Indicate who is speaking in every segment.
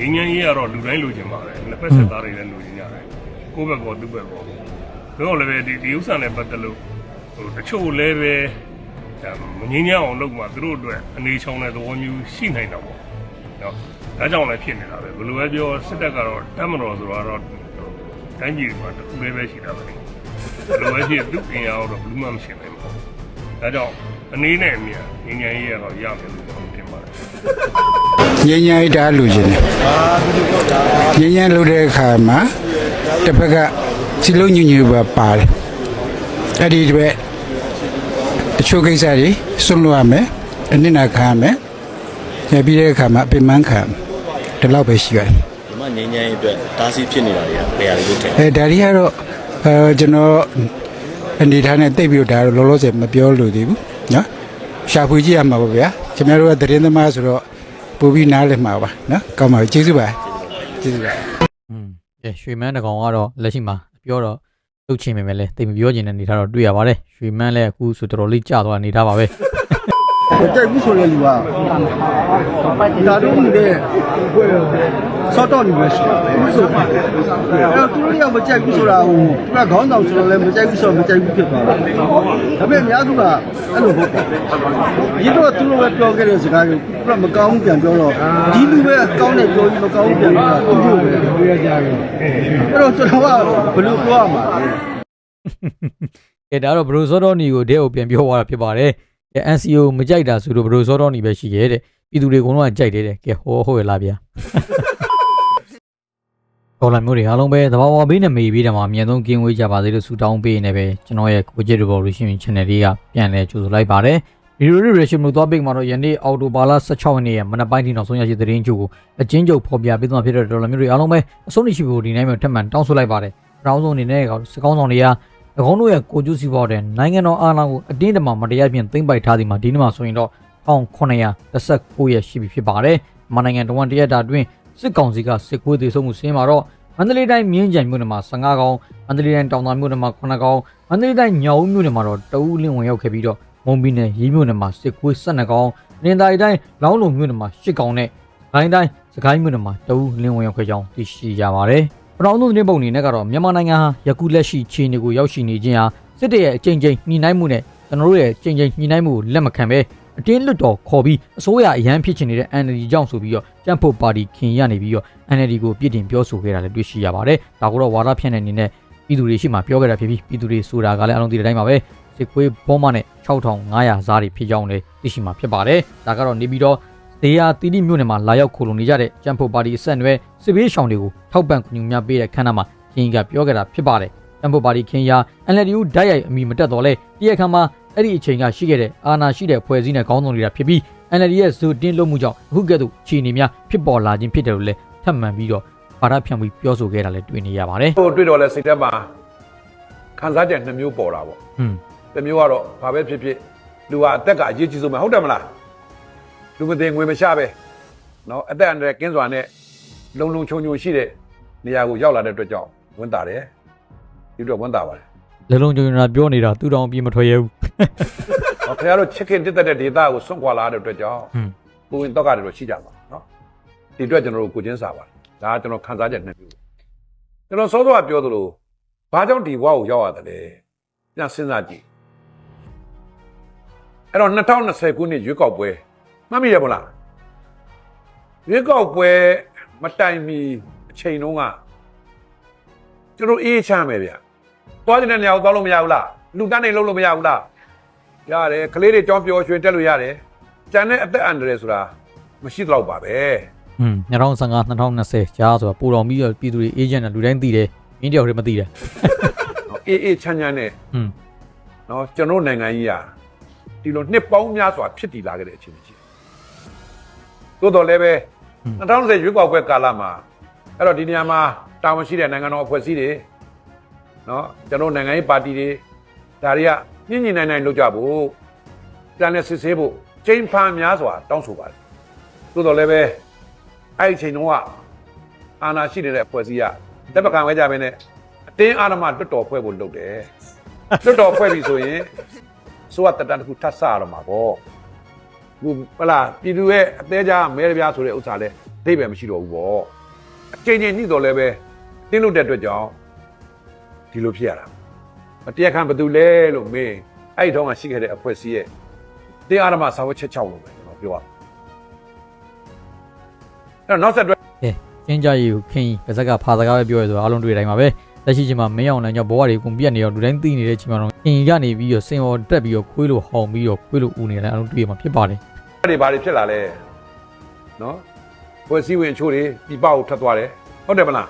Speaker 1: ငင်းငင်းရေးကတော့လူတိုင်းလူချင်ပါတယ်နှစ်ဖက်ဆက်သားတွေလည်းလူချင်ကြတယ်ကိုယ့်ဘက်ကောသူ့ဘက်ကောတော့လည်းပဲဒီဒီဥစ္စာနဲ့ပတ်သက်လို့ဟိုတချို့လည်းပဲဒါမငင်းငင်းအောင်လုပ်မှသူတို့အတွက်အနေချောင်းတဲ့သဘောမျိုးရှိနိုင်တော့ပေါ့နော်ဒါကြောင့်လည်းဖြစ်နေတာပဲဘယ်လိုပဲပြောစစ်တပ်ကတော့တတ်မတော်ဆိုတော့တိုင်းပြည်မှာတစ်ခုလေးပဲရှိတာပဲဘယ်လိုပဲဖြစ်သူ့အင်အားတော့ဘူးမှမရှိနိုင်ဘူးဒါကြောင့်အနေနဲ့အမြင်ငင်းငင်းရေးကတော့ရမယ်လို့ကျွန်တော်ထင်ပါတယ်
Speaker 2: ငြိမ်းချမ်းရေးတားလူချင်းတယ်ငြိမ်းချမ်းလုပ်တဲ့အခါမှာတစ်ဖက်ကစီလုံးညညပါပါတယ်အဲ့ဒီတွေတချို့ကိစ္စတွေဆွန့်လွတ်ရမယ်အနစ်နာခံရမယ်ညပြီးတဲ့အခါမှာအပင်ပန်းခံဒီလောက်ပဲရှိပါတယ်
Speaker 3: မငင်းငင်းအတွက်ဒါစီဖြစ်နေတာတွေကဘယ်ဟာလို့ထဲ
Speaker 2: အဲဒါတွေကတော့အဲကျွန်တော်အနေထားနဲ့တိတ်ပြီးတော့ဒါတော့လောလောဆယ်မပြောလို့သေးဘူးနော်ရှာဖွေကြည့်ရမှာပါဗျာကျွန်တော်တို့ကသတင်းသမားဆိုတော့ ပို့ပြီးနားလည်မှာပါနော်ကောင်းပါပြီကျေးဇူးပါကျေးဇူးပါ
Speaker 4: อืมကဲရွှေမန်းတကောင်ကတော့လက်ရှိမှာပြောတော့လုတ်ချင်ပေမဲ့လည်းတိတ်မပြောချင်တဲ့အနေထားတော့တွေ့ရပါတယ်ရွှေမန်းလည်းအခုဆိုတော်တော်လေးကြာသွားတဲ့အနေထားပါပဲ
Speaker 5: မကြိုက်ဘူးဆိုတဲ့လူကဒါတို့မှုတဲ့ဆော့တော့နေမှာရှိတယ်ဆိုအဲ့တော့သူတို့ရောက်မကြိုက်ဘူးဆိုတာဟိုသူကခေါင်းဆောင်ဆိုတော့လည်းမကြိုက်ဘူးဆိုတော့မကြိုက်ဘူးဖြစ်သွားတာဒါပေမဲ့အများစုကအဲ့လိုဟုတ်တယ်ဒီတော့သူတို့ပဲပြောခဲ့တဲ့စကားကိုသူကမကောင်းဘူးပြန်ပြောတော့ဒီလူပဲကောင်းတယ်ပြောပြီးမကောင်းဘူးပြန်ပြောတာသူတို့ပဲပြောရကြတယ်အဲ့တော့ကျွန်တော်ကဘယ်လိုပြောရမှာလဲ
Speaker 4: ကဲဒါတော့ဘရိုဇောတော်နီကိုတဲ့ကိုပြန်ပြောသွားတာဖြစ်ပါတယ်ကဲ NCO မကြိုက်တာဆိုတော့ဘရိုဇောတော်နီပဲရှိခဲ့တဲ့ပြည်သူတွေအကုန်လုံးကကြိုက်တယ်တဲ့ကဲဟောဟုတ်ရလားဗျာတော်လာမျိုးတွေအားလုံးပဲသဘာဝဘေးနဲ့မေးပြီးတော့မှအမြန်ဆုံးကင်းဝေးကြပါစေလို့ဆုတောင်းပေးနေပဲကျွန်တော်ရဲ့ကိုကြည့် revolution channel လေးကပြန်လဲကြိုဆိုလိုက်ပါတယ်ဗီဒီယိုလေး reaction လို့သွားပိတ်မှာတော့ယနေ့အော်တိုဘာလ16ရက်နေ့ရဲ့မနက်ပိုင်းထိနောက်ဆုံးရရှိသတင်းချုပ်ကိုအချင်းချုပ်ဖော်ပြပေးသွားဖြစ်တဲ့ဒေါ်လာမျိုးတွေအားလုံးပဲအဆုံးရှိဖို့ဒီနိုင်မှာထပ်မံတောင်းဆိုလိုက်ပါတယ်။နောက်ဆုံးအနေနဲ့စကောင်းဆောင်တွေက၎ င်းတို့ရဲ့ကိုကျူးစီပေါ်တဲ့နိုင်ငံတော်အာဏာကိုအတင်းတမမတရားဖြင့်သိမ်းပိုက်ထားသည်မှာဒီနေ့မှာဆိုရင်တော့1919ရက်ရှိပြီဖြစ်ပါတယ်။မန်နိုင်ငံတော်ဝန်တရက်တာတွင်စစ်ကောင်စီကစစ်ကွေးသေးဆုံးမှုဆင်းမှာတော့မန္တလေးတိုင်းမြင်းကြံမြို့နယ်မှာ15ကောင်မန္တလေးတိုင်းတောင်သာမြို့နယ်မှာ9ကောင်မန္တလေးတိုင်းညောင်ဦးမြို့နယ်မှာတော့တအူးလင်းဝင်ရောက်ခဲ့ပြီးတော့မုံဘီနယ်ရေးမြို့နယ်မှာစစ်ကွေး12ကောင်နင်္သာရီတိုင်းလောင်းလုံမြို့နယ်မှာ10ကောင်နဲ့ဂိုင်းတိုင်းစကိုင်းမြို့နယ်မှာတအူးလင်းဝင်ရောက်ခဲ့ကြောင်းသိရှိရပါတယ်။ ပထမဆုံးသတင်းပုံအနေနဲ့ကတော့မြန်မာနိုင်ငံဟာယခုလက်ရှိခြေအနေကိုရောက်ရှိနေခြင်းဟာစစ်တပ်ရဲ့အကြိမ်ကြိမ်ညှိနှိုင်းမှုနဲ့ကျွန်တော်တို့ရဲ့အကြိမ်ကြိမ်ညှိနှိုင်းမှုကိုလက်မခံဘဲအတင်းလွတ်တော်ခေါ်ပြီးအစိုးရအရန်ဖြစ်ချင်နေတဲ့ NLD ကြောင့်ဆိုပြီးတော့ကြံ့ဖို့ပါတီခင်ရနေပြီးတော့ NLD ကိုပြစ်တင်ပြောဆိုခဲ့တာလည်းတွေ့ရှိရပါတယ်။ဒါကိုတော့ဝါဒဖြန့်တဲ့အနေနဲ့ပြည်သူတွေရှိမှပြောခဲ့တာဖြစ်ပြီးပြည်သူတွေဆိုတာကလည်းအလုံးသိတဲ့အတိုင်းပါပဲစစ်ခွေးဘောမနဲ့6500ဇားတွေဖြစ်ကြောင်းလည်းသိရှိမှာဖြစ်ပါတယ်။ဒါကတော့နေပြီးတော့ ဒေယာတီတီမြို့နယ်မှာလာရောက်ခိုလုံနေကြတဲ့ကြံ့ဖို့ပါတီအဆက်အနွယ်စစ်ဘေးရှောင်တွေကိုထောက်ပံ့ကူညီများပေးတဲ့ခန်းနာမှာခင်ကပြောခဲ့တာဖြစ်ပါတယ်။ကြံ့ဖို့ပါတီခင်ယာ NLD ကိုဓာတ်ရိုက်အမိမတက်တော့လဲတရားခံမှာအဲ့ဒီအချိန်ကရှိခဲ့တဲ့အာဏာရှိတဲ့ဖွဲ့စည်းတဲ့ခေါင်းဆောင်တွေကဖြစ်ပြီး NLD ရဲ့ဇိုတင်းလုံးမှုကြောင့်အခုကဲ့သို့ခြေအနေများဖြစ်ပေါ်လာခြင်းဖြစ်တယ်လို့လည်းထပ်မံပြီးတော့ဘာသာဖြန့်ပြီးပြောဆိုခဲ့တာလည်းတွေ့နေရပါတယ်
Speaker 6: ဟိုတွေ့တော့လဲစိတ်ထဲမှာခံစားချက်နှစ်မျိုးပေါ်တာပေါ့။
Speaker 4: ဟွန်း
Speaker 6: တစ်မျိုးကတော့ဘာပဲဖြစ်ဖြစ်လူကအသက်ကအရေးကြီးဆုံးပဲဟုတ်တယ်မလား လူမသိငွေမရှာပဲနော်အသက်အန္တရာယ်ကင်းစွာနဲ့လုံလုံချုံချုံရှိတဲ့နေရာကိုရောက်လာတဲ့အတွက်ကြောင့်ဝန်တာတယ်ဒီတော့ဝန်တာပါတယ်
Speaker 4: လုံလုံချုံချုံပြောနေတာသူတောင်ပြေမထွက်ရဘူး
Speaker 6: ဟောခင်ဗျားတို့ချစ်ခင်တက်တဲ့ဒေတာကိုစွန့်ခွာလာတဲ့အတွက်ကြောင့်ပူဝင်တော့ကတယ်လို့ရှိကြပါနော်ဒီအတွက်ကျွန်တော်တို့ကိုချင်းစာပါတယ်ဒါကျွန်တော်ခန်းစားချက်နှစ်မျိုးကျွန်တော်စောစောကပြောသလိုဘာကြောင့်ဒီဘဝကိုရောက်ရတယ်လဲပြန်စဉ်းစားကြည့်အဲ့တော့2020ခုနှစ်ရွေးကောက်ပွဲ မှတ်မိရမလားရွေးကောက်ပွဲမတိုင်မီအချိန်တုန်းကကျွန်တော်အေးချမ်းမယ်ဗျသွားတဲ့နေရာကိုသွားလို့မရဘူးလားလူတန်းနေလုံးလို့မရဘူးလားရတယ်ကလေးတွေကြောင်းပျော်ရွှင်တက်လို့ရတယ်ကျန်တဲ့အသက်အန္တရာယ်ဆိုတာမရှိတော့ပါပဲ
Speaker 4: ဟွန်း2015 2020ကြားဆိုတာပူတော်ပြီးတော့ပြည်သူတွေအေဂျင့်နဲ့လူတိုင်းသိတယ်မင်းတယောက်တည်းမသိတယ်
Speaker 6: အေးအေးချမ်းချမ်းနဲ့
Speaker 4: ဟွန်း
Speaker 6: နော်ကျွန်တော်နိုင်ငံကြီးဟာဒီလိုနှစ်ပေါင်းများစွာဖြစ်တည်လာခဲ့တဲ့အချိန်ကြီး သို့တော်လည်းပဲ2020ရွေးကောက်ပွဲကာလမှာအဲ့တော့ဒီနေရာမှာတာဝန်ရှိတဲ့နိုင်ငံတော်အဖွဲ့အစည်းတွေနော်ကျွန်တော်နိုင်ငံရေးပါတီတွေဒါတွေကညှဉ်းညင်နိုင်နိုင်လုပ်ကြဖို့ပြန်လဲစစ်ဆေးဖို့ချိန်ဖန်များစွာတောင်းဆိုပါတယ်သို့တော်လည်းပဲအဲ့ဒီအချိန်တုန်းကအာဏာရှိနေတဲ့အဖွဲ့အစည်းကတက်ပကံဝဲကြပဲနဲ့အတင်းအာဏာမတွတ်တော်ဖွဲ့ဖို့လုပ်တယ်လွတ်တော်ဖွဲ့ပြီဆိုရင်ဆိုရတတန်တစ်ခုထပ်ဆရတော့မှာပေါ့ ခုဟလာပြည်သူရဲ့အသေးကြားမဲရပြားဆိုတဲ့ဥစ္စာလဲတအိဗယ်မရှိတော့ဘူးပေါ့အချိန်ချင်းညှိတော်လည်းပဲတင်းလို့တဲ့အတွက်ကြောင့်ဒီလိုဖြစ်ရတာမတရားခံဘယ်သူလဲလို့မေးအဲ့ဒီတော့မှရှိခဲ့တဲ့အဖွဲ့အစည်းရဲ့တင်းအာရမစာဝတ်ချက်6လို့ပဲကျွန်တော်ပြောရအဲ့တော့နောက်ဆက်တွဲ
Speaker 4: ကဲကျင်းကြရီကိုခင်ပါဇက်ကဖာစကားပဲပြောရဆိုတော့အားလုံးတွေ့တိုင်းပါပဲ လက်ရှိချိန်မှာမင်းအောင်နိုင်ကြောင့်ဘဝတွေကုန်ပြတ်နေတော့လူတိုင်းသိနေတဲ့ချိန်မှာတော့ခင်ကနေပြီးတော့စင်ော်တက်ပြီးတော့ခွေးလိုဟောင်ပြီးတော့ခွေးလိုဦးနေတယ်အားလုံးတွေ့ရမှာဖြစ်ပါတယ်
Speaker 6: အဲ့ဒီဘာတွေဖြစ်လာလဲနော်ဖွဲ့စည်းဝင်အချို့တွေပြပကိုထွက်သွားတယ်ဟုတ်တယ်မလား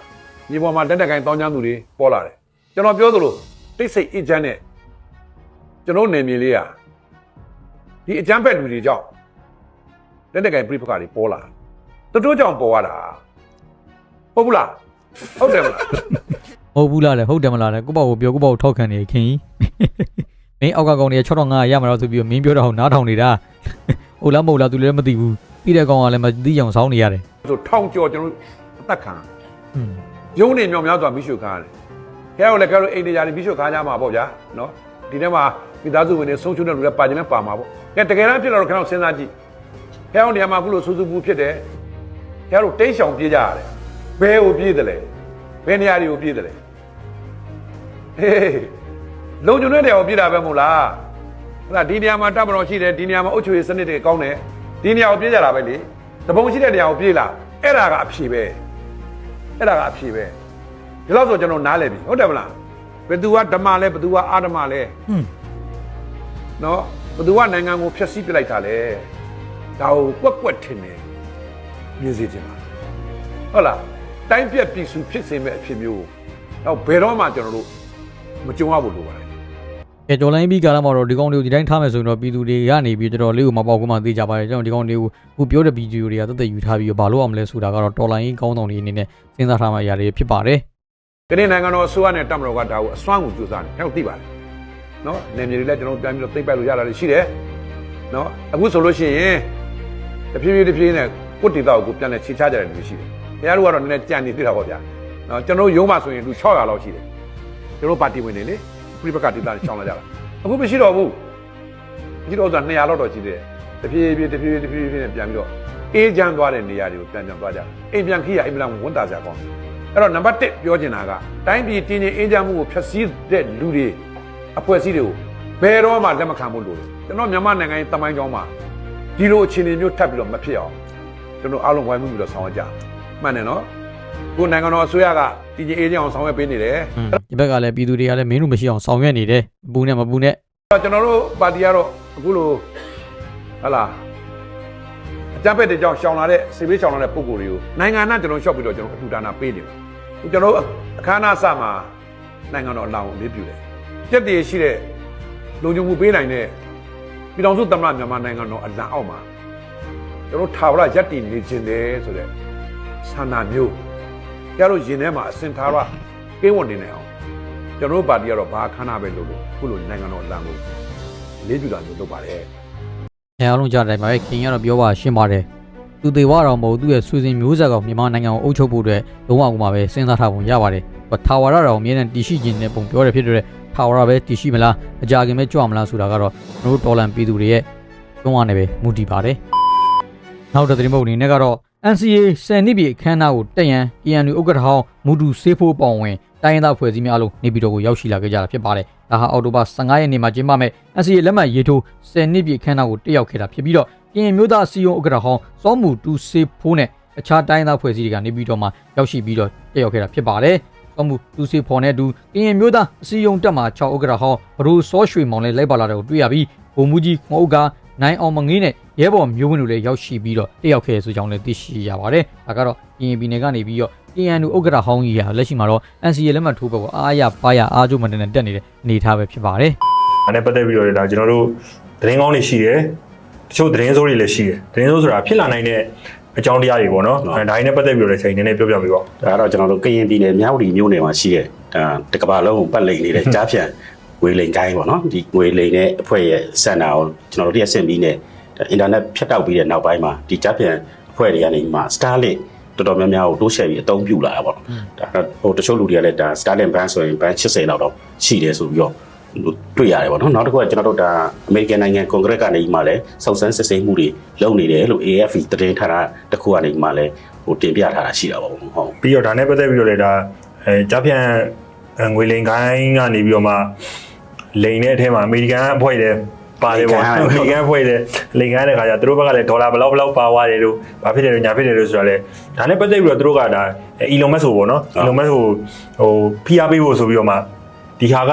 Speaker 6: ဒီပေါ်မှာတက်တက်ကိုင်းတောင်းချမ်းသူတွေပေါ်လာတယ်ကျွန်တော်ပြောသလိုတိတ်ဆိတ်အကျန်းနဲ့ကျွန်တော်နေမြေလေးอ่ะဒီအကျန်းဖက်လူတွေကြောင့်တက်တက်ကိုင်းပြပကတွေပေါ်လာတယ်တို့ကြောင့်ပေါ်ရတာဟုတ်ဘူးလားဟုတ်တယ်မလား
Speaker 4: မ ဟုတ်ဘူးလားလေဟုတ်တယ်မလားလေကိုပေါ့ကိုပြောကိုပေါ့ကိုထောက်ခံနေခင်ကြီးမင်းအောက်ကကောင်တွေက6500ရမှာတော့ဆိုပြီးတော့မင်းပြောတာဟိုနားထောင်နေတာဟုတ်လားမဟုတ်လားသူလည်းမသိဘူးပြီးတဲ့ကောင်ကလည်းမသိအောင်စောင်းနေရတယ်
Speaker 6: ဆိုထောင်ကျော်ကျွန်တော်အသက်ခံ
Speaker 4: อืม
Speaker 6: ရုံးနေမြောင်များစွာမိရှုခါရတယ်ခဲရောလည်းခဲရောအိမ်နေကြတယ်မိရှုခါကြမှာပေါ့ဗျာနော်ဒီထဲမှာမိသားစုဝင်တွေဆုံးချုံတဲ့လူတွေပါခြင်းနဲ့ပါမှာပေါ့ကဲတကယ်တမ်းဖြစ်လာတော့ခဏစဉ်းစားကြည့်ခဲရောနေရာမှာအခုလိုစူးစူးပူဖြစ်တယ်ခဲရောတိတ်ဆောင်ပြေးကြရတယ်ဘဲကိုပြေးတယ်လေဘယ်နေရာတွေကိုပြေးတယ်လဲ ဟေးလုံခြုံတဲ့နေရာကိုပြေးတာပဲမဟုတ်လားဟုတ်လားဒီနေရာမှာတပ်မတော်ရှိတယ်ဒီနေရာမှာအုပ်ချုပ်ရေးစနစ်တွေကောင်းတယ်ဒီနေရာကိုပြေးကြတာပဲလေတပုံရှိတဲ့နေရာကိုပြေးလာအဲ့ဒါကအဖြေပဲအဲ့ဒါကအဖြေပဲဒီလောက်ဆိုကျွန်တော်နားလည်ပြီဟုတ်တယ်မလားဘယ်သူကဓမ္မလဲဘယ်သူကအာဓမ္မလဲ
Speaker 4: อืม
Speaker 6: နော်ဘယ်သူကနိုင်ငံကိုဖျက်ဆီးပစ်လိုက်တာလဲဒါကိုကွက်ကွက်ထင်တယ်မြင်စေချင်ပါဟုတ်လားတိုင်းပြက်ပြည်စုဖြစ်စေမဲ့အဖြစ်မျိုးတော့ဘယ်တော့မှကျွန်တော်တို့ မကြုံရဘူးလို့ပါတယ်
Speaker 4: ကဲကျော်လိုင်းပြီးကာလမှာတော့ဒီကောင်တွေကိုဒီတိုင်းထားမယ်ဆိုရင်တော့ပြည်သူတွေကနေပြီးတော်တော်လေးကိုမပေါက်ကွမှသိကြပါတယ်ကျွန်တော်ဒီကောင်တွေကိုခုပြောတဲ့ဗီဒီယိုတွေကတက်တက်ယူထားပြီးတော့ဘာလို့အောင်မလဲဆိုတာကတော့တော်လိုင်းကောင်းဆောင်တွေအနေနဲ့စဉ်းစားထားမှအရာတွေဖြစ်ပါတယ်
Speaker 6: ကနေ့နိုင်ငံတော်အစိုးရနဲ့တပ်မတော်ကဒါကိုအစွမ်းကိုကြိုးစားနေတယ်ဟုတ်သိပါတယ်နော်နေမြေတွေလည်းကျွန်တော်ပြန်ပြီးတော့သိမ့်ပိုက်လို့ရတာလည်းရှိတယ်နော်အခုဆိုလို့ရှိရင်တဖြည်းဖြည်းတဖြည်းနဲ့ကိုယ့်ဒေသကိုကိုယ်ပြန်လဲခြေချကြတယ်လူရှိတယ်ခင်ဗျားတို့ကတော့နည်းနည်းကြံနေသေးတာပေါ့ဗျာနော်ကျွန်တော်ရုံးမှာဆိုရင်လူ600လောက်ရှိတယ် ကျွန်တော်ပါတီဝင်တွေလေပြိပကဒေသတွေချောင်းလာကြတာအခုမရှိတော့ဘူးမရှိတော့ဆိုတာ200လောက်တော့ရှိတယ်တဖြည်းဖြည်းတဖြည်းဖြည်းတဖြည်းဖြည်းနဲ့ပြန်ပြီးတော့အေးချမ်းသွားတဲ့နေရာတွေကိုပြန်ပြန်သွားကြအိမ်ပြန်ခိရအိမ်ပြန်ဝန်တာစရာကောင်းတယ်အဲ့တော့နံပါတ်1ပြောချင်တာကတိုင်းပြည်တည်ငြိမ်အေးချမ်းမှုကိုဖျက်ဆီးတဲ့လူတွေအဖွဲ့အစည်းတွေကိုဘယ်တော့မှလက်မခံဖို့လိုတယ်ကျွန်တော်မြန်မာနိုင်ငံရဲ့တမိုင်းကြောင်းမှာဒီလိုအခြေအနေမျိုးထပ်ပြီးတော့မဖြစ်အောင်ကျွန်တော်အားလုံးဝိုင်းမှုပြီးတော့ဆောင်ရွက်ကြမှန်တယ်နော် ကိုယ်နိုင်ငံတော်အစိုးရကတည်ငြိမ်အေးချမ်းအောင်ဆောင်ရွက်ပေးနေတယ်
Speaker 4: อืมဒီဘက်ကလည်းပြည်သူတွေကလည်းမင်းတို့မရှိအောင်ဆောင်ရွက်နေတယ်ပူနဲ့မပူနဲ့
Speaker 6: အဲ့တော့ကျွန်တော်တို့ပါတီကတော့အခုလိုဟလာအကြမ်းဖက်တဲ့ကြောင့်ရှောင်လာတဲ့စေဘေးရှောင်လာတဲ့ပုံကိုယ်တွေကိုနိုင်ငံနဲ့ကျွန်တော်ရှော့ပြီးတော့ကျွန်တော်အထူဒါနာပေးနေတယ်အခုကျွန်တော်တို့အခမ်းအနားစမှာနိုင်ငံတော်အလောင်းကိုလေးပြုတယ်ပြက်တည်ရှိတဲ့လုံခြုံမှုပေးနိုင်တဲ့ပြည်တော်စုသမ္မတမြန်မာနိုင်ငံတော်အလံအောက်မှာကျွန်တော်ထာဝရယက်တည်နေခြင်းတယ်ဆိုတဲ့ဆန္ဒမျိုး ကြတို့ရင်ထဲမှာအစင်ထာဝရကင်းဝတ်နေနေအောင်ကျွန်တော်တို့ပါတီကတော့ဘာခန္ဓာပဲလို့လို့ခုလိုနိုင်ငံတော်အလံကိုလေးကျူတာမျိုးလုပ်ပါတယ်
Speaker 4: အဲအားလုံးကြားတဲ့အတိုင်းပါပဲခင်ကတော့ပြောပါရှင်းပါတယ်သူသေးဝတော်မဟုတ်သူ့ရဲ့ဆွေစဉ်မျိုးဆက်ကောင်မြန်မာနိုင်ငံကိုအုပ်ချုပ်ဖို့အတွက်လုံးဝကူမှာပဲစဉ်းစားထားပုံရပါတယ်ဟိုထာဝရတော်အမြဲတမ်းတည်ရှိခြင်းနဲ့ပုံပြောတယ်ဖြစ်တဲ့ထာဝရပဲတည်ရှိမလားအကြခင်ပဲကြွမလားဆိုတာကတော့ကျွန်တော်တို့တော်လန်ပြည်သူတွေရဲ့တွန်းအားနဲ့ပဲမူတည်ပါတယ်နောက်တဲ့သတင်းပုတ်အနေနဲ့ကတော့ NCA ဆယ်နှစ်ပြည့်အခမ်းအနားကိုတက်ရန် KNU ဥက္ကဋ္ဌဟောင်းမူတူစေးဖို့ပေါင်ဝင်တိုင်းရင်းသားဖွဲ့စည်းများအလုံးနေပြည်တော်ကိုရောက်ရှိလာခဲ့ကြတာဖြစ်ပါတယ်။ဒါဟာအော်တိုဘာ15ရက်နေ့မှာကျင်းပမဲ့ NCA လက်မှတ်ရေးထိုးဆယ်နှစ်ပြည့်အခမ်းအနားကိုတက်ရောက်ခဲ့တာဖြစ်ပြီးတော့ကရင်မျိုးသားစီယုံဥက္ကဋ္ဌဟောင်းစောမူတူစေးဖို့နဲ့အခြားတိုင်းရင်းသားဖွဲ့စည်းတွေကနေပြည်တော်မှာရောက်ရှိပြီးတော့တက်ရောက်ခဲ့တာဖြစ်ပါတယ်။စောမူတူစေးဖော်နဲ့အတူကရင်မျိုးသားစီယုံတက်မှာ6ဥက္ကဋ္ဌဟောင်းဘရူစောရွှေမောင်လည်းလိုက်ပါလာတဲ့ကိုတွေ့ရပြီးဗိုလ်မှူးကြီးခွန်ဥက္က နိုင်အောင်မငေးနဲ့ရဲဘော်မျိုးဝင်းတို့လည်းရောက်ရှိပြီးတော့တက်ရောက်ခဲ့ရဆိုကြောင်းလည်းသိရှိရပါတယ်။ဒါကတော့ကရင်ပြည်နယ်ကနေပြီးတော့ KNU ဥက္ကဋ္ဌဟောင်းကြီးဟာလက်ရှိမှာတော့ NCA လက်မှတ်ထိုးပွဲကိုအားရပါရအားကျိုးမတင်နဲ့တက်နေတဲ့အနေအထားပဲဖြစ်ပါတယ်
Speaker 7: ဒါနဲ့ပတ်သက်ပြီးတော့ဒါကျွန်တော်တို့သတင်းကောင်းတွေရှိတယ်တချို့သတင်းဆိုးတွေလည်းရှိတယ်သတင်းဆိုးဆိုတာဖြစ်လာနိုင်တဲ့အကြောင်းတရားတွေပေါ့နော်အဲဒါတွေနဲ့ပတ်သက်ပြီးတော့လည်းချိန်နည်းနည်းပြောပြပေးပါဦး
Speaker 3: ဒါကတော့ကျွန်တော်တို့ကရင်ပြည်နယ်မြောက်ဒီမြို့နယ်မှာရှိတဲ့ဒါတကဘာလုံးကိုပတ်လိန်နေတဲ့ကြားဖြန့် ငွေလိန်ကိုင်းပေါ့နော်ဒီငွေလိန်တဲ့အဖွဲ့ရဲ့စံနာကိုကျွန်တော်တို့တရက်ဆင့်ပြီးနဲ့အင်တာနက်ဖြတ်တောက်ပြီးတဲ့နောက်ပိုင်းမှာဒီကြားဖြန့်အဖွဲ့တွေကနေမှ Starlink တော်တော်များများကိုတိုးချဲ့ပြီးအသုံးပြုလာတာပေါ့ဒါဟိုတချို့လူတွေကလည်းဒါ Starlink band ဆိုရင် band 80လောက်တော့ရှိတယ်ဆိုပြီးတော့တွေ့ရတယ်ပေါ့နော်နောက်တစ်ခုကကျွန်တော်တို့ဒါအမေရိကန်နိုင်ငံကွန်ဂရက်ကနေမှလည်းစောက်စမ်းစစ်ဆေးမှုတွေလုပ်နေတယ်လို့ AFP သတင်းဌာနတစ်ခုကနေမှလည်းဟဟိုတင်ပြထားတာရှိတာပေါ့ဟုတ်
Speaker 7: ပြီးတော့ဒါနဲ့ပတ်သက်ပြီးတော့လည်းဒါအဲကြားဖြန့်အဲငွေလိမ်ကိုင်းကနေပြီးတော့မှ လိမ်တဲ့အထဲမှာအမေရိကန်အဖွဲ့တွေပါတယ်ပေါ့အမေရိကန်အဖွဲ့တွေလိမ်ကိုင်းတဲ့ခါကျသူတို့ဘက်ကလည်းဒေါ်လာဘယ်လောက်ဘယ်လောက်ပါသွားတယ်လို့ဘာဖြစ်တယ်လို့ညာဖြစ်တယ်လို့ဆိုတာလေဒါနဲ့ပတ်သက်ပြီးတော့သူတို့ကဒါအီလွန်မက်ဆိုပေါ့နော်အီလွန်မက်ဆိုဟိုဖိအားပေးဖို့ဆိုပြီးတော့မှဒီဟာက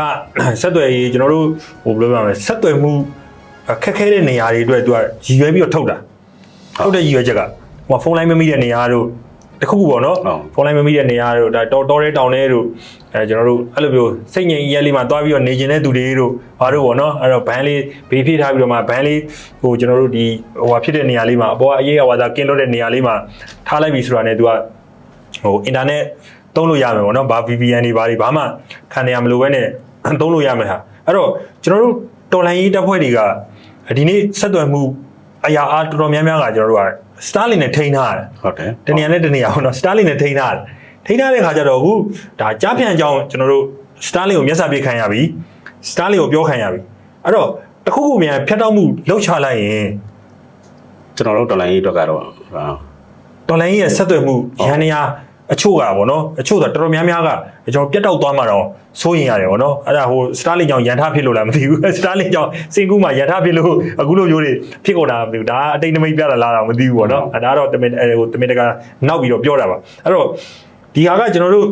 Speaker 7: ဆက်သွယ်ရေးကျွန်တော်တို့ဟိုဘယ်လိုပြောမလဲဆက်သွယ်မှုခက်ခဲတဲ့နေရာတွေအတွက်သူကရည်ရွယ်ပြီးတော့ထုတ်တာဟုတ်တဲ့ရည်ရွယ်ချက်ကဟိုဖုန်းလိုင်းမမိတဲ့နေရာတို့ တခုခုပေါ့နော်ဖုန်းလိုင်းမမိတဲ့နေရာတို့ဒါတော်တော်တဲ့တောင်တဲ့တို့အဲကျွန်တော်တို့အဲ့လိုမျိုးစိတ်ငြိမ်ရက်လေးမှာတွားပြီးတော့နေကျင်တဲ့သူတွေတို့ဘာတို့ပေါ့နော်အဲ့တော့ဘန်းလေးဘေးဖြည့်ထားပြီးတော့မှဘန်းလေးဟိုကျွန်တော်တို့ဒီဟိုဟာဖြစ်တဲ့နေရာလေးမှာအပေါ်အရေးအဝါသာကင်းလို့တဲ့နေရာလေးမှာထားလိုက်ပြီဆိုတာနဲ့သူကဟိုအင်တာနက်သုံးလို့ရမယ်ပေါ့နော်ဘာ VPN တွေဘာတွေဘာမှခံရမလို့ပဲနဲ့သုံးလို့ရမယ်ဟာအဲ့တော့ကျွန်တော်တို့တော်လိုင်းရေးတပ်ဖွဲ့တွေကဒီနေ့ဆက်သွယ်မှုအရာအားတော်တော်များများကကျွန်တော်တို့က Starlink နဲ့ထိန်းထားတယ်
Speaker 3: ဟုတ်တယ်
Speaker 7: တနေရာနဲ့တနေရာပေါ့နော် Starlink နဲ့ထိန်းထားတယ်ထိန်းထားတဲ့ခါကျတော့အခုဒါကြားဖြန့်အကြောင်းကျွန်တော်တို့ Starlink ကိုမျက်စာပြေခံရပြီ Starlink ကိုပြောခံရပြီအဲ့တော့တခုခုမြန်ဖြတ်တောက်မှုလောက်ချလိုက်ရင်
Speaker 3: ကျွန်တော်တို့တော်လိုင်းရေးအတွက်ကတော့ဟာ
Speaker 7: တော်လိုင်းရဲ့ဆက်သွယ်မှုရန်နေရာ အချို့ကပေါ့နော်အချို့ဆိုတော်တော်များများကကျွန်တော်ပြတ်တောက်သွားမှတော့စိုးရင်ရတယ်ပေါ့နော်အဲ့ဒါဟို Starlink ကြောင့်ရန်ထဖြစ်လို့လားမသိဘူး Starlink ကြောင့်စင်ကူးမှာရန်ထဖြစ်လို့အခုလိုမျိုးတွေဖြစ်ကုန်တာမသိဘူးဒါအတိတ်နမိတ်ပြတာလားတော့မသိဘူးပေါ့နော်အဲ့ဒါတော့တမင်ဟိုတမင်တကာနောက်ပြီးတော့ပြောတာပါအဲ့တော့ဒီဟာကကျွန်တော်တို့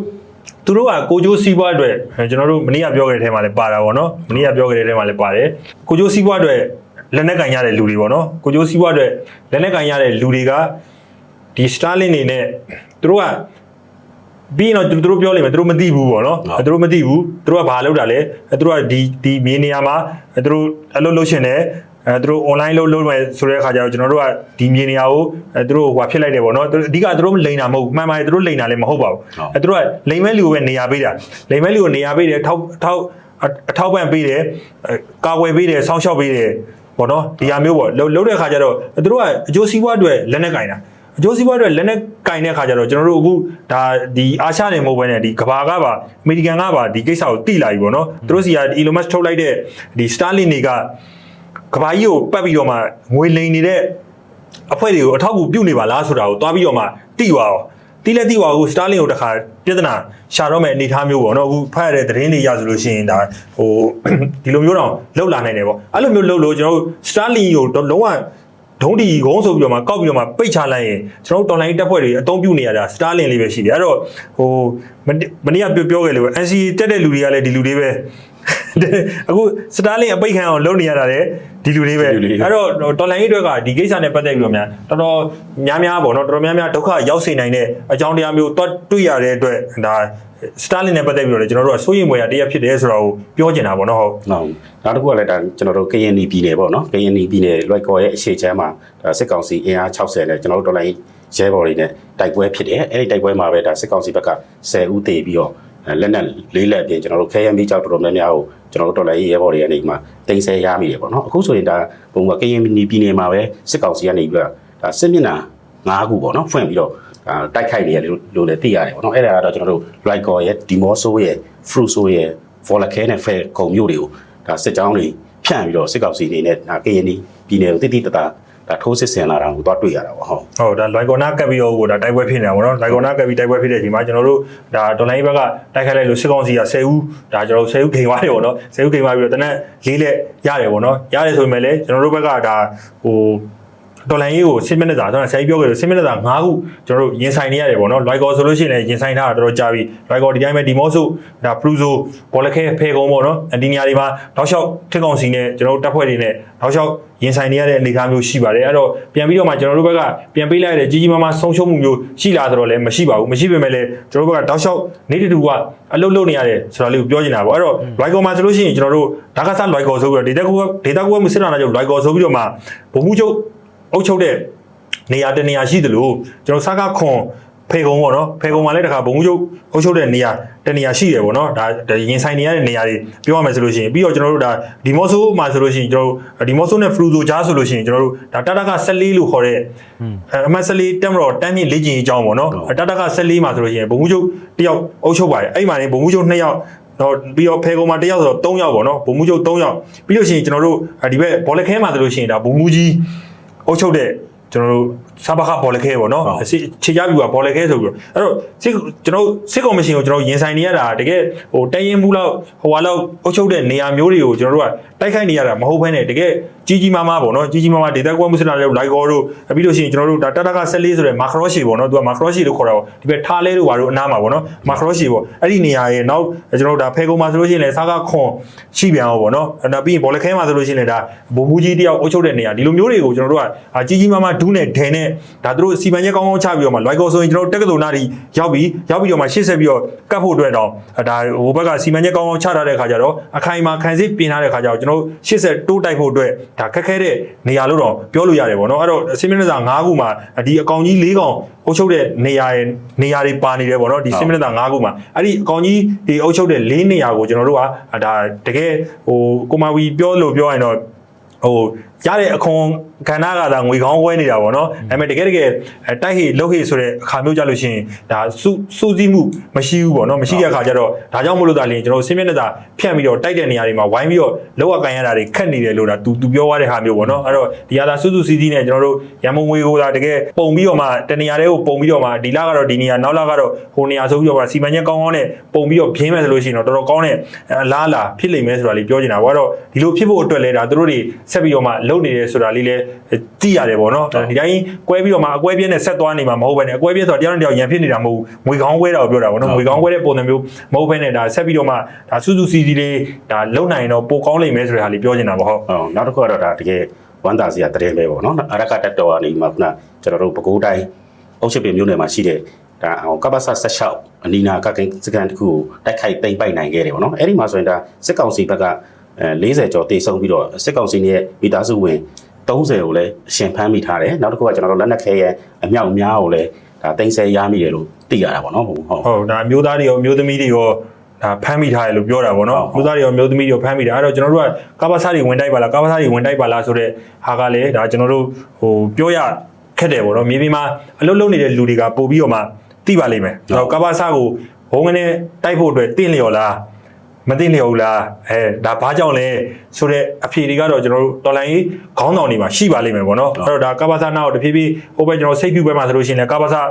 Speaker 7: သူတို့ကကိုကျိုးစီးပွားအတွက်ကျွန်တော်တို့မနေ့ကပြောခဲ့တဲ့ထဲမှာလည်းပါတာပေါ့နော်မနေ့ကပြောခဲ့တဲ့ထဲမှာလည်းပါတယ်ကိုကျိုးစီးပွားအတွက်လက်နက်ကင်ရတဲ့လူတွေပေါ့နော်ကိုကျိုးစီးပွားအတွက်လက်နက်ကင်ရတဲ့လူတွေကဒီ Starlink နေနဲ့သူတို့က ပြီးရင်တော့သူတို့ပြောလိမ့်မယ်သူတို့မသိဘူးပေါ့နော်သူတို့မသိဘူးသူတို့ကဘာလုပ်တာလဲသူတို့ကဒီဒီမြေနေရာမှာသူတို့အလုပ်လုပ်ရှင်တယ်အဲသူတို့ online လုပ်လုပ်မယ်ဆိုတဲ့အခါကျတော့ကျွန်တော်တို့ကဒီမြေနေရာကိုအဲသူတို့ဟိုဖြစ်လိုက်တယ်ပေါ့နော်သူတို့အဓိကသူတို့လိန်တာမဟုတ်ဘူးမှန်ပါတယ်သူတို့လိန်တာလည်းမဟုတ်ပါဘူးအဲသူတို့ကလိန်မဲ့လူကိုပဲနေရာပေးတာလိန်မဲ့လူကိုနေရာပေးတယ်ထောက်ထောက်အထောက်ပံ့ပေးတယ်အဲကာကွယ်ပေးတယ်စောင့်ရှောက်ပေးတယ်ပေါ့နော်ဒီဟာမျိုးပေါ့လှုပ်လှုပ်တဲ့အခါကျတော့သူတို့ကအကျိုးစီးပွားအတွက်လက်နဲ့ကင်တာ အကျိုးစီးပွားအတွက်လက်နဲ့ကင်တဲ့အခါကျတော့ကျွန်တော်တို့အခုဒါဒီအာရှနေမဟုတ်ဘဲနဲ့ဒီကဘာကပါအမေရိကန်ကပါဒီကိစ္စကိုတိလာပြီပေါ့နော်သူတို့စီက Elon Musk ထုတ်လိုက်တဲ့ဒီ Starlink တွေကကဘာကြီးကိုပတ်ပြီးတော့မှငွေလိမ်နေတဲ့အဖွဲ့တွေကိုအထောက်အကူပြုနေပါလားဆိုတာကိုတွားပြီးတော့မှတိသွားအောင်တိလက်တိသွားကို Starlink ကိုတခါပြဿနာရှာတော့မဲ့အနေအထားမျိုးပေါ့နော်အခုဖတ်ရတဲ့သတင်းတွေရဆိုလို့ရှိရင်ဒါဟိုဒီလိုမျိုးတော့လောက်လာနိုင်တယ်ပေါ့အဲ့လိုမျိုးလောက်လို့ကျွန်တော်တို့ Starlink ကိုတော့လုံးဝ ဒုံးတီဂုံးဆိုပြီးတော့မှကောက်ပြီးတော့မှပိတ်ချလိုက်ရင်ကျွန်တော်တို့ online တက်ဖွဲ့တွေအသုံးပြုနေရတာ Starlink လေးပဲရှိတယ်အဲ့တော့ဟိုမနေ့မနေ့ကပြောပြောခဲ့လို့ NC တက်တဲ့လူတွေကလည်းဒီလူတွေပဲ အခု Starlink အပိတ်ခံအောင်လုပ်နေရတာလေဒီလူတွေပဲအဲ့တော့တော်လိုင်းရေးအတွက်ကဒီကိစ္စနဲ့ပတ်သက်ပြီးတော့များတော်တော်များများပေါ့နော်တော်တော်များများဒုက္ခရောက်စေနိုင်တဲ့အကြောင်းတရားမျိုးတွတ်တွေ့ရတဲ့အတွက်ဒါ Starlink နဲ့ပတ်သက်ပြီးတော့လည်းကျွန်တော်တို့ကစိုးရိမ်မွေရတရားဖြစ်တယ်ဆိုတာကိုပြောချင်တာပေါ့နော်ဟုတ်
Speaker 3: ဟုတ်နောက်တစ်ခုကလည်းဒါကျွန်တော်တို့ကရင်နီပြည်နယ်ပေါ့နော်ကရင်နီပြည်နယ်လွိုက်ကော်ရဲ့အရှိချမ်းမှာဒါစစ်ကောင်စီအင်အား60နဲ့ကျွန်တော်တို့တော်လိုင်းရဲဘော်တွေနဲ့တိုက်ပွဲဖြစ်တယ်အဲ့ဒီတိုက်ပွဲမှာပဲဒါစစ်ကောင်စီဘက်က10ဦးသေပြီးတော့ လက်နက်လေးလက်ပြင်ကျွန်တော်တို့ခဲယမ်းပြီးကြောက်တော်တော်များများကိုကျွန်တော်တို့တော်လိုင်းရဲဘော်တွေကနေမှတင်ဆက်ရမိတယ်ပေါ့နော်အခုဆိုရင်ဒါဘုံကကရင်နီပြည်နယ်မှာပဲစစ်ကောင်စီကနေပြီးတော့ဒါစစ်မျက်နှာ၅ခုပေါ့နော်ဖွင့်ပြီးတော့အာတိုက်ခိုက်နေရလို့လို့လည်းသိရတယ်ပေါ့နော်အဲ့ဒါကတော့ကျွန်တော်တို့ right call ရဲ့ dimoso ရဲ့ fruso ရဲ့ volcano နဲ့ fair ခုံမျိုးတွေကိုဒါစစ်ကြောင်းတွေဖြန့်ပြီးတော့စစ်ကောင်စီအနေနဲ့ဒါကရင်နီပြည်နယ်ကိုတိတိတသား ဒါထိုးစစ်ဆင်လာတာကိုသွားတွေ့ရတာပေါ့ဟုတ်
Speaker 7: ဟုတ်ဒါလွိုင်ကော်နာကပ်ပြီးတော့ကိုဒါတိုက်ပွဲဖြစ်နေတာပေါ့နော်လွိုင်ကော်နာကပ်ပြီးတိုက်ပွဲဖြစ်တဲ့အချိန်မှာကျွန်တော်တို့ဒါဒေါ်လာရေးဘက်ကတိုက်ခိုက်လိုက်လို့စစ်ကောင်စီက10ဦးဒါကျွန်တော်တို့10ဦးဂိမ်းသွားတယ်ပေါ့နော်10ဦးဂိမ်းသွားပြီးတော့တနက်လေးလက်ရတယ်ပေါ့နော်ရတယ်ဆိုပေမဲ့လည်းကျွန်တော်တို့ဘက်ကဒါဟို ဒေါ်လာရေးကို10မိနစ်သာကျွန်တော်ဆရာကြီးပြောခဲ့လို့10မိနစ်သာ9ခုကျွန်တော်တို့ရင်ဆိုင်နေရတယ်ပေါ့နော်လွိုင်ကော်ဆိုလို့ရှိရင်လည်းရင်ဆိုင်ထားတာတော်တော်ကြာပြီလွိုင်ကော်ဒီတိုင်းပဲဒီမော့ဆိုဒါပလူဇိုဘောလခဲဖေကုံပေါ့နော်ဒီနေရာတွေမှာတောက်လျှောက်ထစ်ကောင်စီနဲ့ကျွန်တော်တို့တပ်ဖွဲ့တွေနဲ့တောက်လျှောက်ရင်ဆိုင်နေရတဲ့အနေအထားမျိုးရှိပါတယ်အဲ့တော့ပြန်ပြီးတော့မှကျွန်တော်တို့ဘက်ကပြန်ပေးလိုက်ရတဲ့ကြီးကြီးမားမားဆုံးရှုံးမှုမျိုးရှိလာတော့လည်းမရှိပါဘူးမရှိပေမဲ့လည်းကျွန်တော်တို့ဘက်ကတောက်လျှောက်နေတူတူကအလုပ်လုပ်နေရတယ်ဆိုတာလေးကိုပြောချင်တာပေါ့အဲ့တော့လွိုင်ကော်မှာဆိုလို့ရှိရင်ကျွန်တော်တို့ဒါကစားလွိုင်ကော်ဆိုပြီးတော့ဒေတာကူဒေတာကူကမစစ်တာနာကြောင့်လွိုင်ကော်ဆိုပြီးတော့မှဘုံမှုချုပ် အုပ်ချုပ်တဲ့နေရာတနေရာရှိသလိုကျွန်တော်စကားခွန်ဖေကုံပေါ့နော်ဖေကုံမှာလည်းတခါဘုံမှုချုပ်အုပ်ချုပ်တဲ့နေရာတနေရာရှိတယ်ပေါ့နော်ဒါရင်ဆိုင်နေရတဲ့နေရာတွေပြောရမယ်ဆိုလို့ရှိရင်ပြီးတော့ကျွန်တော်တို့ဒါဒီမော့ဆိုမှာဆိုလို့ရှိရင်ကျွန်တော်တို့ဒီမော့ဆိုနဲ့ဖရူဇိုကြားဆိုလို့ရှိရင်ကျွန်တော်တို့ဒါတာတာက14လို့ခေါ်တဲ့အမတ်14တက်မတော်တန်းမြင့်လေ့ကျင့်ရေးအကြောင်းပေါ့နော်တာတာက14မှာဆိုလို့ရှိရင်ဘုံမှုချုပ်တယောက်အုပ်ချုပ်ပါတယ်အဲ့မှာနေဘုံမှုချုပ်2ယောက်တော့ပြီးတော့ဖေကုံမှာတယောက်ဆိုတော့3ယောက်ပေါ့နော်ဘုံမှုချုပ်3ယောက်ပြီးလို့ရှိရင်ကျွန်တော်တို့ဒီဘက်ဘောလခဲမှာဆိုလို့ရှိရင်ဒါဘုံမှုကြီး အုပ်ချုပ်တဲ့ကျွန်တော်တို့ စာဘခဘော်လခဲပေါ့နော်
Speaker 3: ဟုတ်
Speaker 7: စစ်ခြေချပြူကဘော်လခဲဆိုပြီးတော့အဲ့တော့စစ်ကျွန်တော်စစ်ကော်မရှင်ကိုကျွန်တော်ရင်ဆိုင်နေရတာတကယ်ဟိုတရင်မှုလောက်ဟိုဟာလောက်အုပ်ချုပ်တဲ့နေရာမျိုးတွေကိုကျွန်တော်တို့ကတိုက်ခိုက်နေရတာမဟုတ်ဘဲနဲ့တကယ်ကြီးကြီးမားမားပေါ့နော်ကြီးကြီးမားမားဒေတာကွန်မူစလာတွေလိုက်ကောတို့ပြီးလို့ရှိရင်ကျွန်တော်တို့ဒါတတက14ဆိုတဲ့မာခရော့ရှီပေါ့နော်သူကမာခရော့ရှီလို့ခေါ်တာပေါ့ဒီဘက်ထားလဲတို့ဘာတို့အနားမှာပေါ့နော်မာခရော့ရှီပေါ့အဲ့ဒီနေရာရဲ့နောက်ကျွန်တော်တို့ဒါဖဲကုန်းမှာဆိုလို့ရှိရင်လည်းစားကားခွန်ရှိပြန်အောင်ပေါ့နော်အဲ့နောက်ပြီးရင်ဘော်လခဲမှာဆိုလို့ရှိရင်လည်းဒါဘုံဘူးကြီးတယောက်အုပ်ချုပ်တဲ့နေရာဒီလိုမျိုးတွေကိုကျွန်တော်တို့ကအာကြီးကြီးမားမားဒူးနဲ့ဒဲနဲ့ဒါသူတို့စီမံချက်ကောင်းကောင်းချပြီးတော့မှလိုက်ကောဆိုရင်ကျွန်တော်တို့တက္ကသိုလ်နားထိရောက်ပြီးရောက်ပြီးတော့မှရှေ့ဆက်ပြီးတော့ကတ်ဖို့အတွက်တော့ဒါဟိုဘက်ကစီမံချက်ကောင်းကောင်းချထားတဲ့ခါကျတော့အခိုင်အမာခံစစ်ပြင်ထားတဲ့ခါကျတော့ကျွန်တော်တို့ရှေ့ဆက်တိုးတိုက်ဖို့အတွက်ဒါခက်ခဲတဲ့နေရာလို့တော့ပြောလို့ရတယ်ပေါ့နော်အဲ့တော့စီမံချက်စာ၅ခုမှာဒီအကောင်ကြီး၄ကောင်အုပ်ချုပ်တဲ့နေရာရဲ့နေရာတွေပါနေတယ်ပေါ့နော်ဒီစီမံချက်စာ၅ခုမှာအဲ့ဒီအကောင်ကြီးဒီအုပ်ချုပ်တဲ့၄နေရာကိုကျွန်တော်တို့ကဒါတကယ်ဟိုကိုမာဝီပြောလို့ပြောရင်တော့ဟိုရတဲ့အခွန် ကဏ္ဍကသာငွေကောင်းဝဲနေတာပေါ့နော်ဒါပေမဲ့တကယ်တကယ်အဲတိုက်ဟေလှုပ်ဟေဆိုတဲ့အခါမျိုးကြလို့ရှိရင်ဒါစုစုစည်းမှုမရှိဘူးပေါ့နော်မရှိတဲ့အခါကျတော့ဒါကြောင့်မလို့သာလျှင်ကျွန်တော်စင်းမျက်နှာသာဖြန့်ပြီးတော့တိုက်တဲ့နေရာတွေမှာဝိုင်းပြီးတော့လောက်အကန်ရတာတွေခက်နေတယ်လို့ဒါသူသူပြောရတဲ့ဟာမျိုးပေါ့နော်အဲ့တော့ဒီဟာသာစုစုစည်းစည်းနဲ့ကျွန်တော်တို့ရန်မုံငွေကိုသာတကယ်ပုံပြီးတော့မှတနေရာတွေကိုပုံပြီးတော့မှဒီလကတော့ဒီနေရာနောက်လကတော့ဟိုနေရာဆိုပြီးတော့မှစီမံချက်ကောင်းကောင်းနဲ့ပုံပြီးတော့ပြင်းမယ်ဆိုလို့ရှိရင်တော့တော်တော်ကောင်းတဲ့အလားအလာဖြစ်လိမ့်မယ်ဆိုတာလေးပြောချင်တာပေါ့အဲ့တော့ဒီလိုဖြစ်ဖို့အတွက်လဲဒါသူတို့တွေဆက်ပြီးတော့မှလုပ်နေတယ်ဆိုတာလေးလဲသိရတယ်ပေါ့နော်ဒီတိုင်းကွဲပြီးတော့မှအကွဲပြင်းနဲ့ဆက်သွားနေမှာမဟုတ်ဘဲနဲ့အကွဲပြင်းဆိုတော့တရားနဲ့တရားရန်ဖြစ်နေတာမဟုတ်ဘူးငွေကောင်းကွဲတာကိုပြောတာပေါ့နော်ငွေကောင်းကွဲတဲ့ပုံစံမျိုးမဟုတ်ဘဲနဲ့ဒါဆက်ပြီးတော့မှဒါစူးစူးစီစီလေးဒါလုံနိုင်ရင်တော့ပိုကောင်းလိမ့်မယ်ဆိုတဲ့ဟာလေးပြောချင်တာပေါ့ဟုတ်
Speaker 3: ဟုတ်နောက်တစ်ခုကတော့ဒါတကယ်ဝမ်းသာစရာတရင်ပဲပေါ့နော်အရကတက်တော်ကနေမှခုနကျွန်တော်တို့ပဲခူးတိုင်းအုတ်ချစ်ပင်မြို့နယ်မှာရှိတဲ့ဒါအောင်ကပ္ပဆ16အနီနာကကင်စကန်တစ်ခုကိုတိုက်ခိုက်တိမ့်ပိုက်နိုင်ခဲ့တယ်ပေါ့နော်အဲ့ဒီမှာဆိုရင်ဒါစစ်ကောင်စီဘက်ကအဲ40ကျော်တေဆုံးပြီးတော့စစ်ကောင်စီရဲ့မိသားစုဝင် 30ကိုလည်းအရှင်ဖမ်းမိထားတယ်နောက်တစ်ခုကကျွန်တော်တို့လက်နက်ခဲရဲ့အမြောက်အများကိုလည်းဒါတင်ဆက်ရမိတယ်လို့သိရတာပေါ့နော်ဟုတ်ဟုတ်
Speaker 7: ဟုတ်ဒါမျိုးသားတွေရောမျိုးသမီးတွေရောဒါဖမ်းမိထားတယ်လို့ပြောတာပေါ့နော်
Speaker 3: ဟုတ်
Speaker 7: မျိုးသားတွေရောမျိုးသမီးတွေရောဖမ်းမိတာအဲ့တော့ကျွန်တော်တို့ကကာဘာစားတွေဝင်တိုက်ပါလားကာဘာစားတွေဝင်တိုက်ပါလားဆိုတော့ဟာကလည်းဒါကျွန်တော်တို့ဟိုပြောရခက်တယ်ပေါ့နော်မြေပြင်မှာအလုပ်လုပ်နေတဲ့လူတွေကပို့ပြီးတော့မှသိပါလိမ့်မယ်အဲ့တော့ကာဘာစားကိုဘုံကနေတိုက်ဖို့အတွက်တင့်လျော်လား မသိလျော်ဘူးလားအဲဒါဘာကြောင့်လဲဆိုတော့အဖြေတွေကတော့ကျွန်တော်တို့တော်လိုင်းကြီးခေါင်းဆောင်တွေမှာရှိပါလိမ့်မယ်ပေါ့နော်အဲ့တော့ဒါကာဘာစားနာကိုတဖြည်းဖြည်းဟိုဘက်ကျွန်တော်စိတ်ပြူပွဲမှာဆိုလို့ရှိရင်လည်းကာဘာစား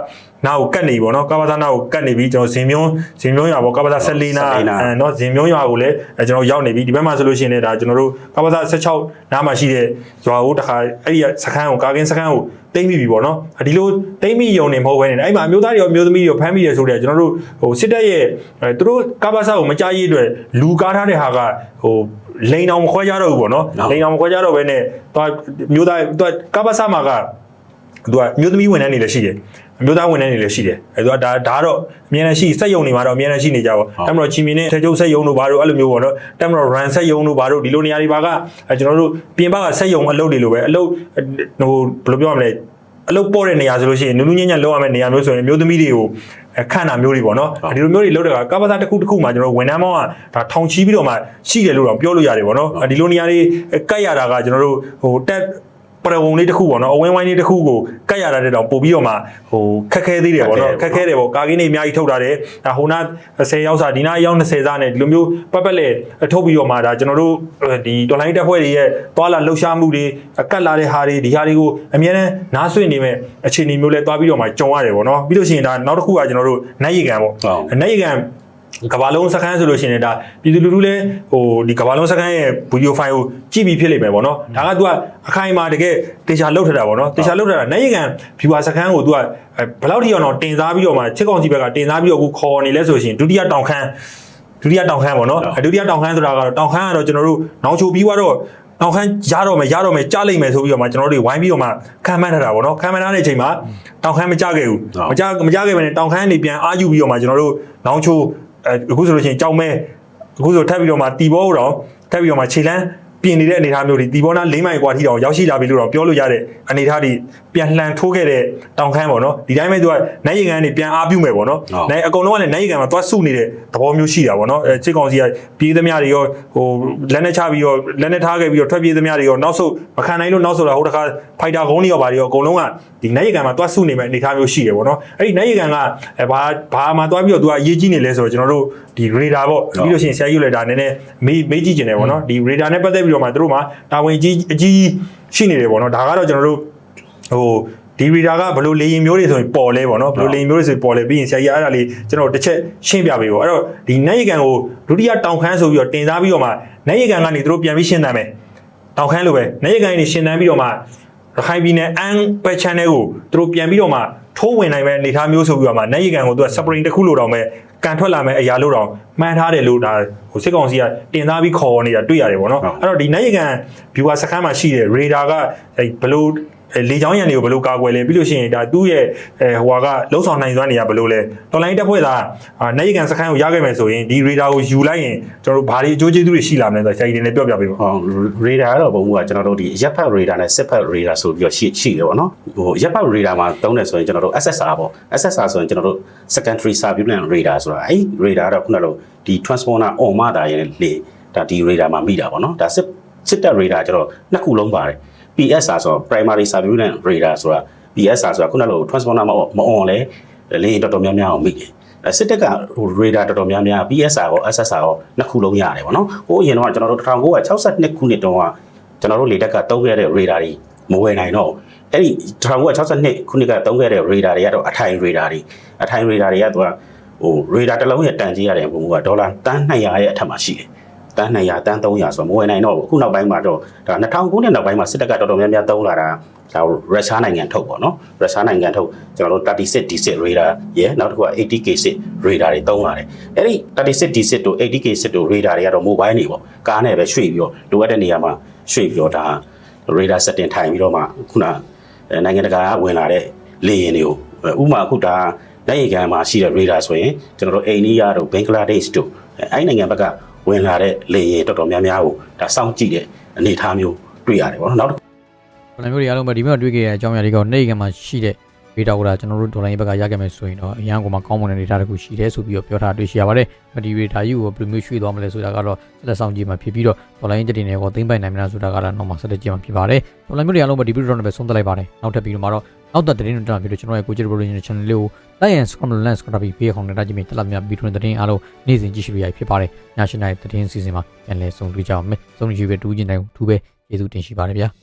Speaker 7: နာကိုကတ်နေပြီပေါ့နော်ကဘာသာနာကိုကတ်နေပြီကျွန်တော်ဇင်မျိုးဇင်မျိုးရွာပေါ့ကဘာသာ14နာအဲနော်ဇင်မျိုးရွာကိုလည်းကျွန်တော်ရောက်နေပြီဒီဘက်မှာဆိုလို့ရှိရင်လည်းဒါကျွန်တော်တို့ကဘာသာ16နားမှာရှိတဲ့ရွာကိုတခါအဲ့ဒီစခန်းကိုကာကင်းစခန်းကိုတိမ့်မိပြီပေါ့နော်ဒီလိုတိမ့်မိယုံနေမဟုတ်ဘဲနဲ့အဲ့မှာအမျိုးသားတွေရောအမျိုးသမီးတွေရောဖမ်းမိရဆိုတဲ့ကျွန်တော်တို့ဟိုစစ်တပ်ရဲ့သူတို့ကဘာသာကိုမကြရေးအတွက်လူကားထားတဲ့ဟာကဟိုလိန်အောင်ခွဲကြတော့ဘူးပေါ့နော်လိန်အောင်ခွဲကြတော့ပဲနဲ့သူမျိုးသားသူကဘာသာမှာကသူကမျိုးသမီးဝန်ထမ်းတွေလည်းရှိတယ် အမျိုးသားဝန်ထမ်းတွေလည်းရှိတယ်အဲသူကဒါဒါကတော့အများနဲ့ရှိစက်ယုံတွေမှာတော့အများနဲ့ရှိနေကြပါတမတော်ချီမီနဲ့ထေကျုပ်စက်ယုံတို့ဘာတို့အဲ့လိုမျိုးပေါ့နော်တမတော် run စက်ယုံတို့ဘာတို့ဒီလိုနေရာတွေပါကအဲကျွန်တော်တို့ပြင်ပကစက်ယုံအလုပ်တွေလိုပဲအလုပ်ဟိုဘယ်လိုပြောရမလဲအလုပ်ပေါ်တဲ့နေရာဆိုလို့ရှိရင်နူးနူးညံ့ညံ့လောက်ရမယ့်နေရာမျိုးဆိုရင်အမျိုးသမီးတွေကိုအခန့်တာမျိုးတွေပေါ့နော်ဒီလိုမျိုးတွေလုပ်တဲ့ကကပ္ပစာတစ်ခုတစ်ခုမှာကျွန်တော်ဝန်ထမ်းမောင်းကဒါထောင်ချီပြီးတော့မှရှိတယ်လို့တော့ပြောလို့ရတယ်ပေါ့နော်ဒီလိုနေရာတွေကတ်ရတာကကျွန်တော်တို့ဟိုတက် ပရဝုံလေးတစ်ခုပေါ့နော်အဝင်းဝိုင်းလေးတစ်ခုကိုကတ်ရတာတဲ့တော့ပို့ပြီးတော့မှဟိုခက်ခဲသေးတယ်ပေါ့နော်ခက်ခဲတယ်ပေါ့ကာကင်းတွေအများကြီးထုတ်တာတယ်ဒါဟိုနာ10ရောက်စာဒီနာရောက်20စာနဲ့ဒီလိုမျိုးပတ်ပတ်လေထုတ်ပြီးတော့မှဒါကျွန်တော်တို့ဒီတော်လိုင်းတက်ဖွဲ့တွေရဲ့တွာလာလှုပ်ရှားမှုတွေအကတ်လာတဲ့ဟာတွေဒီဟာတွေကိုအများနဲ့နားဆွင့်နေမဲ့အခြေအနေမျိုးလဲတွားပြီးတော့မှကြုံရတယ်ပေါ့နော်ပြီးလို့ရှိရင်ဒါနောက်တစ်ခုကကျွန်တော်တို့နိုင်ရီကန်ပေါ့
Speaker 3: ဟုတ်
Speaker 7: နိုင်ရီကန် ကဘာလုံးစခန်းဆိုလို့ရှိရင်ဒါပြည်သူလူထုလည်းဟိုဒီကဘာလုံးစခန်းရဲ့ဗီဒီယိုဖိုင်ကိုကြည့်ပြီးဖြစ်လိမ့်မယ်ပေါ့နော်ဒါကသူကအခိုင်အမာတကယ်တေချာလောက်ထတာပေါ့နော်တေချာလောက်ထတာနိုင်ရကန်ဗီဝါစခန်းကိုသူကဘယ်လောက်ထိအောင်တော့တင်စားပြီးတော့မှချစ်ကောင်စီဘက်ကတင်စားပြီးတော့အခုခေါ်နေလဲဆိုရှင်ဒုတိယတောင်ခမ်းဒုတိယတောင်ခမ်းပေါ့နော်ဒုတိယတောင်ခမ်းဆိုတာကတော့တောင်ခမ်းကတော့ကျွန်တော်တို့နောင်ချိုပြီးတော့တောင်ခမ်းရတော့မယ်ရတော့မယ်ကြားလိမ့်မယ်ဆိုပြီးတော့မှကျွန်တော်တို့ဝိုင်းပြီးတော့မှခံမှန်းထားတာပေါ့နော်ခံမှန်းထားတဲ့အချိန်မှာတောင်ခမ်းမကြခဲ့ဘူးမကြမကြခဲ့ဘဲနဲ့တောင်ခမ်းနေပြန်အာယူပြီးတော့မှကျွန်တော်တို့နောင်ချို အဲအခုဆိုလို့ရှိရင်ကြောက်မဲအခုဆိုထပ်ပြီးတော့မှတီဘောတော့ထပ်ပြီးတော့မှခြေလန်း ပြင်နေတဲ့အနေအထားမျိုးတွေဒီဘောနာ၄မိုင်กว่าထိတောင်ရောက်ရှိလာပြီလို့တော့ပြောလို့ရတဲ့အနေအထားတွေပြန်လှန်ထိုးခဲ့တဲ့တောင်ခမ်းပေါ့နော်ဒီတိုင်းပဲသူကနိုင်ရီကန်တွေပြန်အားပြုမယ်ပေါ့နော်နိုင်အကုန်လုံးကလည်းနိုင်ရီကန်မှာသွားစုနေတဲ့သဘောမျိုးရှိတာပေါ့နော်အဲစစ်ကောင်စီကပြေးသမျှတွေရောဟိုလက်နဲ့ချပြီးတော့လက်နဲ့ထားခဲ့ပြီးတော့ထွက်ပြေးသမျှတွေရောနောက်ဆုတ်မခံနိုင်လို့နောက်ဆုတ်လာဟိုတခါဖိုက်တာကုန်းတွေရောဘာတွေရောအကုန်လုံးကဒီနိုင်ရီကန်မှာသွားစုနေမဲ့အနေအထားမျိုးရှိတယ်ပေါ့နော်အဲ့ဒီနိုင်ရီကန်ကအဲဘာဘာမှသွားပြီးတော့သူကအရေးကြီးနေလဲဆိုတော့ကျွန်တော်တို့ဒီရေဒါပေါ့ပြီးလို့ရှိရင်ဆရာကြီးလည်းဒါနည်းနည်းမေးမေးကြည့်နေတယ်ပေါ့နော်ဒီရေဒါနဲ့ပတ်သက်ပြီး တော့မှသူတို့မှာတာဝန်ကြီးအကြီးရှိနေတယ်ပေါ့နော်ဒါကတော့ကျွန်တော်တို့ဟိုဒီဒီရီဒါကဘယ်လိုလေရင်မျိုးတွေဆိုရင်ပေါ်လဲပေါ့နော်ဘယ်လိုလေရင်မျိုးတွေဆိုရင်ပေါ်လဲပြီးရင်ဆရာကြီးအဲ့ဒါလေးကျွန်တော်တစ်ချက်ရှင်းပြပေးပေါ့အဲ့တော့ဒီနတ်ရေကန်ကိုဒုတိယတောင်ခမ်းဆိုပြီးတော့တင်စားပြီးတော့မှနတ်ရေကန်ကနေသူတို့ပြန်ပြီးရှင်းတမ်းမယ်တောင်ခမ်းလိုပဲနတ်ရေကန်ကနေရှင်းတမ်းပြီးတော့မှရခိုင်ပြည်နယ်အန်ပက်ချန်နယ်ကိုသူတို့ပြန်ပြီးတော့မှထိုးဝင်နိုင်မဲ့အနေအထားမျိုးဆိုပြီးတော့မှနတ်ရေကန်ကိုသူကစပရင်တစ်ခုလိုတော့မဲ့ ကန်ထွက်လာမဲ့အရာလို့တော့မှန်းထားတယ်လို့ဒါဟိုစစ်ကောင်စီကတင်သားပြီးခေါ်နေတာတွေ့ရတယ်ပေါ့နော်အဲ့တော့ဒီနတ်ရေကန် viewer စခန်းမှာရှိတဲ့ radar ကအဲဘလို့အဲ လေချောင်းရံတွေကိုဘယ်လိုကာကွယ်လဲပြီးလို့ရှိရင်ဒါသူ့ရဲ့အဲဟိုဟာကလုံဆောင်နိုင်စွမ်းတွေကဘယ်လိုလဲတော်လိုင်းတက်ဖွဲ့သားအာနေရီကန်စခန်းကိုရခဲ့မယ်ဆိုရင်ဒီ radar ကိုယူလိုက်ရင်ကျွန်တော်တို့ဘာတွေအကျိုးကျေးဇူးတွေရှိလာမလဲဆိုတော့ဆရာကြီးတွေလည်းပြောပြပေးပါ
Speaker 3: ဟောရေဒါကတော့ဘုံကကျွန်တော်တို့ဒီရက်ဖက်ရေဒါနဲ့စစ်ဖက်ရေဒါဆိုပြီးတော့ရှိရှိတယ်ပေါ့နော်ဟိုရက်ဖက်ရေဒါမှာတုံးတယ်ဆိုရင်ကျွန်တော်တို့ SSR ပေါ့ SSR ဆိုရင်ကျွန်တော်တို့ secondary surveillance radar ဆိုတာအဲ့ radar ကတော့ခုနကလိုဒီ transponder on မှတာရင်လေဒါဒီ radar မှာမိတာပေါ့နော်ဒါစစ်စစ်တပ် radar ကျတော့နှစ်ခုလုံးပါတယ် PSR ဆိုတော့ primary surveillance radar ဆိုတာ PSR ဆိုတာခုနကလို transponder မမ on လဲလေတော်တော်များများအောင်မိတယ်အဲစစ်တပ်ကဟို radar တော်တော်များများ PSR ရော SSR ရောနှစ်ခုလုံးရတယ်ပေါ့နော်ဟိုအရင်တော့ကျွန်တော်တို့1962ခုနှစ်တုန်းကကျွန်တော်တို့လေတက်ကတုံးခဲ့တဲ့ radar တွေမဝယ်နိုင်တော့အဲ့ဒီ1962ခုနှစ်ကတုံးခဲ့တဲ့ radar တွေကတော့အထိုင် radar တွေအထိုင် radar တွေကသူကဟို radar တစ်လုံးရဲ့တန်ကြီးရတယ်ဘုံကဒေါ်လာတန်း200ရဲ့အထက်မှာရှိတယ် တန်း200တန်း300ဆိုတော့မဝယ်နိုင်တော့ဘူးအခုနောက်ပိုင်းမှာတော့ဒါ2000ခုနှစ်နောက်ပိုင်းမှာစစ်တပ်ကတော်တော်များများတုံးလာတာဒါရုရှားနိုင်ငံထုတ်ပေါ့နော်ရုရှားနိုင်ငံထုတ်ကျွန်တော်တို့36 D6 radar ရဲ့နောက်တစ်ခုက 80K6 radar တွေတုံးလာတယ်အဲ့ဒီ36 D6 တို့ 80K6 တို့ radar တွေကတော့ mobile နေပေါ့ကားနဲ့ပဲရွှေ့ပြီးတော့လိုအပ်တဲ့နေရာမှာရွှေ့ပြီးတော့ဒါ radar setting ထိုင်ပြီးတော့မှခုနအဲနိုင်ငံတကာကဝင်လာတဲ့လေယာဉ်တွေကိုဥပမာအခုဒါလက်ရည်ကန်မှာရှိတဲ့ radar ဆိုရင်ကျွန်တော်တို့အိန္ဒိယတို့ဘင်္ဂလားဒေ့ရှ်တို့အဲအဲ့နိုင်ငံဘက်က ဝင်လာတဲ့လေယာဉ်တော်တော်များများကိုဒါစောင့်ကြည့်တဲ့အနေအထားမျိုးတွေ့ရတယ်ပေါ့နော်နောက်တစ်
Speaker 4: ဘယ်လိုမျိုးတွေအားလုံးပဲဒီမျိုးတွေ့ခဲ့တဲ့အကြောင်းအရာတွေကနေကမှာရှိတဲ့ဗီဒီယိုကကျွန်တော်တို့ဒေါ်လာရေးဘက်ကရခဲ့မယ်ဆိုရင်တော့အရန်ကမှကောင်းမွန်တဲ့ data တခုရှိတယ်ဆိုပြီးတော့ပြောထားတွေ့ရှိရပါတယ်။ဒီ data ကြီးကိုဘယ်လိုမျိုးရွှေ့သွားမလဲဆိုတာကတော့ဆက်လက်ဆောင်ကြည့်မှဖြစ်ပြီးတော့ဒေါ်လာရေးတက်တင်တွေကိုသိမ့်ပိုင်နိုင်မလားဆိုတာကတော့နောက်မှဆက်လက်ကြည့်မှဖြစ်ပါတယ်။ဒေါ်လာမျိုးတွေအားလုံးပဲဒီဗီဒီယိုတော့ပဲဆုံးသက်လိုက်ပါတယ်။နောက်ထပ်ပြီးတော့မှတော့ နောက်သက်တင်တွေတက်ပြီးတော့ကျွန်တော်ရဲ့ကိုကြည့်ရိုရဲ့ channel လေးကို like and subscribe lens ကပ်ပြီးပေးအောင်လည်းကြည့်မိတက်လာမြဗီဒီယိုတင်အားလုံးနေ့စဉ်ကြည့်ရှုရဖြစ်ပါတယ်။ညရှင်တိုင်းတင်စီစဉ်မှာပြန်လည်ဆုံတွေ့ကြအောင်မယ်။ဆုံးကြည့်ပဲတူးကျင်တိုင်းထူးပဲကျေးဇူးတင်ရှိပါတယ်ဗျာ။